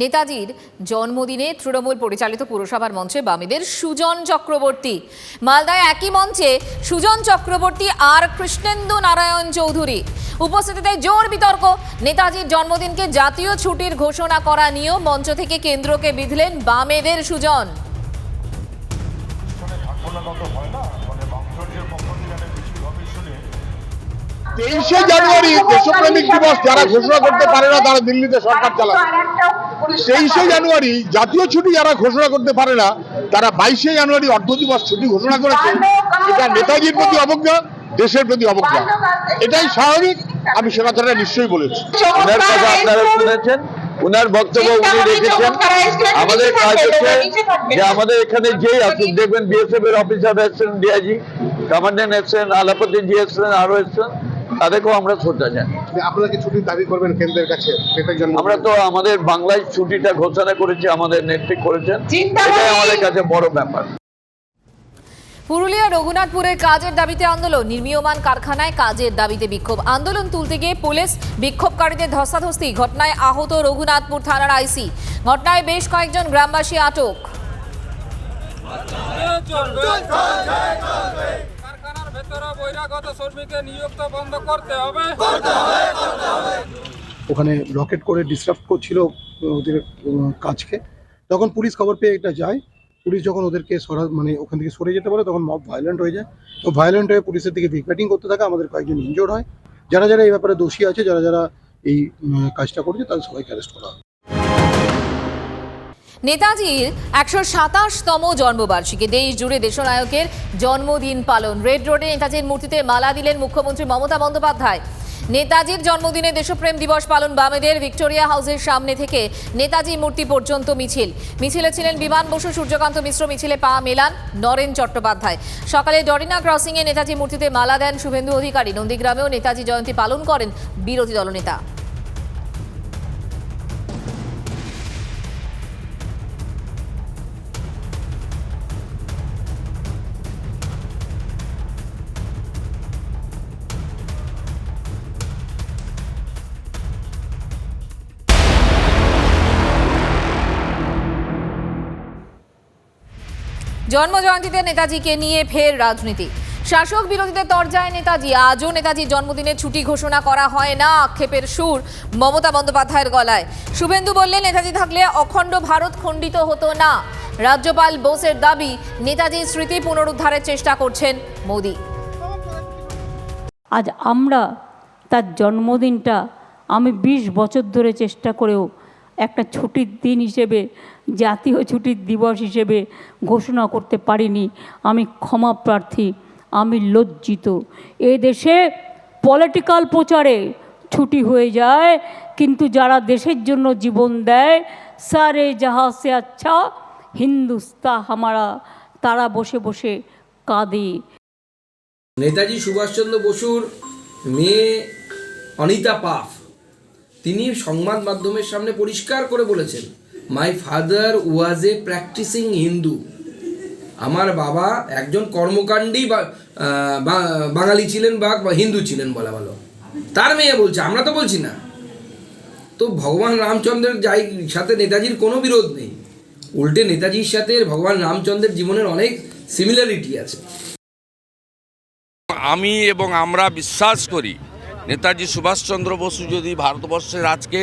নেতাজির জন্মদিনে তৃণমূল পরিচালিত পুরসভার মঞ্চে বামেদের সুজন চক্রবর্তী। মালদায় একই মঞ্চে সুজন চক্রবর্তী আর কৃষ্ণেন্দু নারায়ণ চৌধুরী। উপস্থিতিতে জোর বিতর্ক। নেতাজির জন্মদিনকে জাতীয় ছুটির ঘোষণা করা নিয়েও মঞ্চ থেকে কেন্দ্রকে বিধলেন বামেদের সুজন। তেইশে জানুয়ারি দেশপ্রেমিক দিবস যারা ঘোষণা করতে পারে না, তারা দিল্লিতে সরকার চালাবে। তেইশে জানুয়ারি জাতীয় ছুটি যারা ঘোষণা করতে পারে না তারা বাইশে জানুয়ারি অর্ধ দিবস ছুটি ঘোষণা করেছে। এটা নেতাজির প্রতি অবজ্ঞা দেশের প্রতি অবজ্ঞা। এটাই স্বাভাবিক আমি সে কথাটা নিশ্চয়ই বলেছি। ওনার কথা আপনারা শুনেছেন? ওনার বক্তব্য উনি রেখেছেন। আমাদের কাজ হচ্ছে যে আমাদের এখানে যেই আসুক দেখবেন বিএসএফ এর অফিসার এসছেন ডিআইজি কমান্ডেন্ট এসছেন আলাপতি জি এসছেন আরও এসছেন। তাদেরকেও আমরা শ্রদ্ধা জানি আপনারা কি ছুটির দাবি করবেন কেন্দ্রের কাছে আমরা তো আমাদের বাংলায় ছুটিটা ঘোষণা করেছি আমাদের নেত্রী করেছেন এটাই আমাদের কাছে বড় ব্যাপার পুরুলিয়া রঘুনাথপুরে কাজের দাবিতে আন্দোলন নির্মীয়মান কারখানায় কাজের দাবিতে বিক্ষোভ আন্দোলন তুলতে গিয়ে পুলিশ বিক্ষোভকারীদের ধস্তাধস্তি ঘটনায় আহত রঘুনাথপুর থানার আইসি ঘটনায় বেশ কয়েকজন গ্রামবাসী আটক ওখানে রকেট করে ডিস্টার্ব করছিল ওদের কাজকে। তখন পুলিশ খবর পেয়ে এটা যায়। পুলিশ যখন ওদেরকে সরা মানে ওখান থেকে সরে যেতে বলে, তখন মব ভায়োলেন্ট হয়ে যায়। তো ভায়োলেন্ট হয়ে পুলিশের দিকে ব্যাটিং করতে থাকে, আমাদের কয়েকজন ইনজোর্ড হয়। যারা যারা এই ব্যাপারে দোষী আছে, যারা যারা এই কাজটা করছে, তাদের সবাইকে অ্যারেস্ট করা হয়। নেতাজির একশো সাতাশতম জন্মবার্ষিকী। দেশ জুড়ে দেশনায়কের জন্মদিন পালন। রেড রোডে নেতাজির মূর্তিতে মালা দিলেন মুখ্যমন্ত্রী মমতা বন্দ্যোপাধ্যায়। নেতাজির জন্মদিনে দেশপ্রেম দিবস পালন বামেদের ভিক্টোরিয়া হাউসের সামনে থেকে নেতাজি মূর্তি পর্যন্ত মিছিল। মিছিলে ছিলেন বিমান বসু, সূর্যকান্ত মিশ্র, মিছিলে পা মেলান নরেন চট্টোপাধ্যায়। সকালে ডরিনা ক্রসিংয়ে নেতাজি মূর্তিতে মালা দেন শুভেন্দু অধিকারী। নন্দীগ্রামেও নেতাজি জয়ন্তী পালন করেন বিরোধী দলনেতা। জন্মজয়ন্তীতে নেতাজিকে নিয়ে ফের রাজনীতি। শাসক বিরোধীদের তরজায় নেতাজি। আজও নেতাজির জন্মদিনে ছুটি ঘোষণা করা হয় না, আক্ষেপের সুর মমতা বন্দ্যোপাধ্যায়ের গলায়। শুভেন্দু বললেন, নেতাজি থাকলে অখণ্ড ভারত খণ্ডিত হতো না। রাজ্যপাল বোসের দাবি, নেতাজির স্মৃতি পুনরুদ্ধারের চেষ্টা করছেন মোদী। আজ আমরা তার জন্মদিনটা আমি ২০ বছর ধরে চেষ্টা করেও একটা ছুটির দিন হিসেবে জাতীয় ছুটির দিবস হিসেবে ঘোষণা করতে পারিনি। আমি ক্ষমা প্রার্থী, আমি লজ্জিত। এ দেশে পলিটিক্যাল প্রচারে ছুটি হয়ে যায়, কিন্তু যারা দেশের জন্য জীবন দেয়, সারে জাহা সে আচ্ছা হিন্দুস্তা হামারা, তারা বসে বসে কাঁদে। নেতাজি সুভাষচন্দ্র বসুর মেয়ে অনিতা পাফ, তিনি সংবাদ মাধ্যমের সামনে পরিষ্কার করে বলেছেন my father was a practising Hindu আমার বাবা একজন কর্মকাণ্ডী বাঙালি ছিলেন বা হিন্দু ছিলেন বলা ভালো। তার মেয়ে বলছে, আমরা তো বলছি না। তো ভগবান রামচন্দ্রের যাই, সাথে নেতাজির কোনো বিরোধ নেই। উল্টে নেতাজির সাথে ভগবান রামচন্দ্রের জীবনের অনেক সিমিলারিটি আছে। আমি এবং আমরা বিশ্বাস করি, নেতাজি সুভাষচন্দ্র বসু যদি ভারতবর্ষের আজকে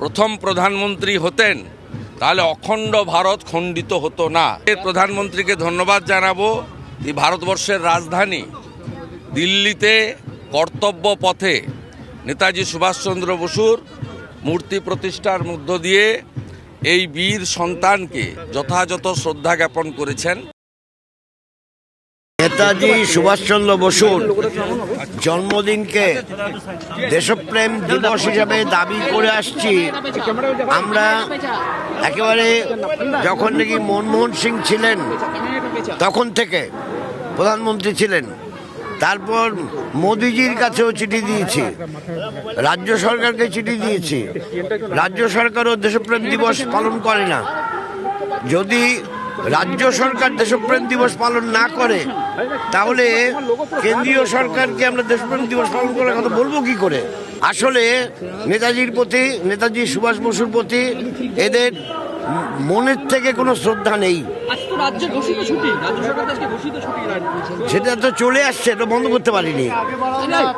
প্রথম প্রধানমন্ত্রী হতেন, তাহলে অখণ্ড ভারত খণ্ডিত হতো না। এর প্রধানমন্ত্রীকে ধন্যবাদ জানাব ভারতবর্ষের রাজধানী। দিল্লিতে কর্তব্য পথে নেতাজি সুভাষচন্দ্র বসুর মূর্তি প্রতিষ্ঠার মধ্য দিয়ে এই বীর সন্তানকে যথাযথ শ্রদ্ধা জ্ঞাপন করেছেন। নেতাজি সুভাষচন্দ্র বসুর জন্মদিনকে দেশপ্রেম দিবস হিসাবে দাবি করে আসছি। আমরা একেবারে যখন নাকি মনমোহন সিং ছিলেন, তখন থেকে প্রধানমন্ত্রী ছিলেন, তারপর মোদিজির কাছেও চিঠি দিয়েছি, রাজ্য সরকারকে চিঠি দিয়েছি। রাজ্য সরকারও দেশপ্রেম দিবস পালন করে না। যদি রাজ্য সরকার দেশপ্রেম দিবস পালন না করে তাহলে কেন্দ্রীয় সরকারকে আমরা দেশপ্রেম দিবস পালন করার কথা বলব কি করে? আসলে নেতাজির প্রতি নেতাজি সুভাষ বসুর প্রতি এদের মনের থেকে কোনো শ্রদ্ধা নেই। সেটা তো চলে আসছে এটা বন্ধ করতে পারিনি।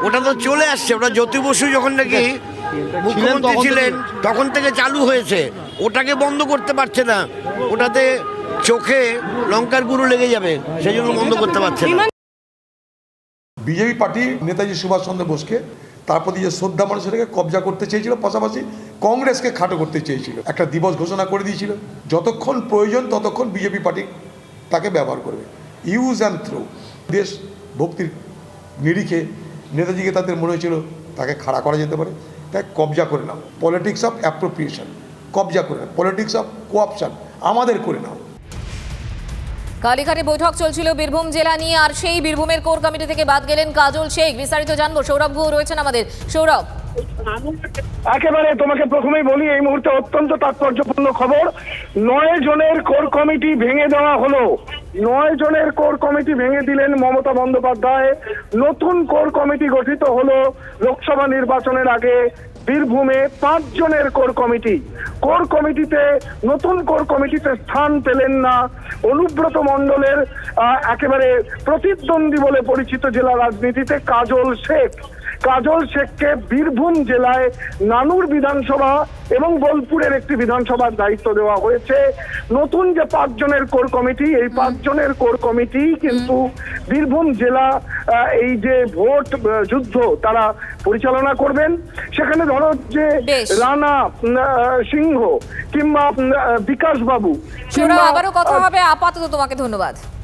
ওটা তো চলে আসছে ওটা জ্যোতি বসু যখন নাকি মুখ্যমন্ত্রী ছিলেন তখন থেকে চালু হয়েছে। ওটাকে বন্ধ করতে পারছে না। ওটাতে চোখে লঙ্কার গুঁড়ো লেগে যাবে সেই জন্য বন্ধ করতে পারছে না। বিজেপি পার্টি নেতাজি সুভাষচন্দ্র বোসকে তার প্রতি যে শ্রদ্ধা মানুষ সেটাকে কবজা করতে চেয়েছিল পাশাপাশি কংগ্রেসকে খাটো করতে চেয়েছিল। একটা দিবস ঘোষণা করে দিয়েছিল যতক্ষণ প্রয়োজন ততক্ষণ বিজেপি পার্টি তাকে ব্যবহার করবে। ইউজ অ্যান্ড থ্রো দেশ ভক্তির নিরিখে নেতাজিকে তাদের মনে হয়েছিল তাকে খাড়া করা যেতে পারে। তাই কবজা করে নাও। পলিটিক্স অফ অ্যাপ্রোপ্রিয়েশন কবজা করে নাও। পলিটিক্স অফ কোঅপশন আমাদের করে নাও। কালীঘাটে বৈঠক চলছিল বীরভূম জেলা নিয়ে, আর সেই বীরভূমের কোর কমিটি থেকে বাদ গেলেন কাজল শেখ। বিস্তারিত জানব। সৌরভ গুহ রয়েছেন আমাদের। সৌরভ। একেবারে তোমাকে প্রথমেই বলি, এই মুহূর্তে অত্যন্ত তাৎপর্যপূর্ণ খবর। নয় জনের কোর কমিটি ভেঙে দেওয়া হলো। নয় জনের কোর কমিটি ভেঙে দিলেন মমতা বন্দ্যোপাধ্যায়। নতুন কোর কমিটি গঠিত হলো লোকসভা নির্বাচনের আগে। বীরভূমে পাঁচজনের কোর কমিটি। কোর কমিটিতে নতুন কোর কমিটিতে স্থান পেলেন না। অনুব্রত মণ্ডলের একেবারে প্রতিদ্বন্দ্বী বলে পরিচিত জেলা রাজনীতিতে কাজল শেখ। কাজল শেখকে বীরভূম জেলায় নানুর বিধানসভা এবং বোলপুরের একটি বিধানসভার দায়িত্ব দেওয়া হয়েছে। নতুন যে পাঁচজনের কোর কমিটি এই পাঁচজনের কোর কমিটি কিন্তু বীরভূম জেলা এই যে ভোট যুদ্ধ তারা পরিচালনা করবেন। সেখানে ধরো যে রানা সিংহ কিংবা উম, আহ, বিকাশ বাবু আবারও কথা হবে। আপাতত তোমাকে ধন্যবাদ।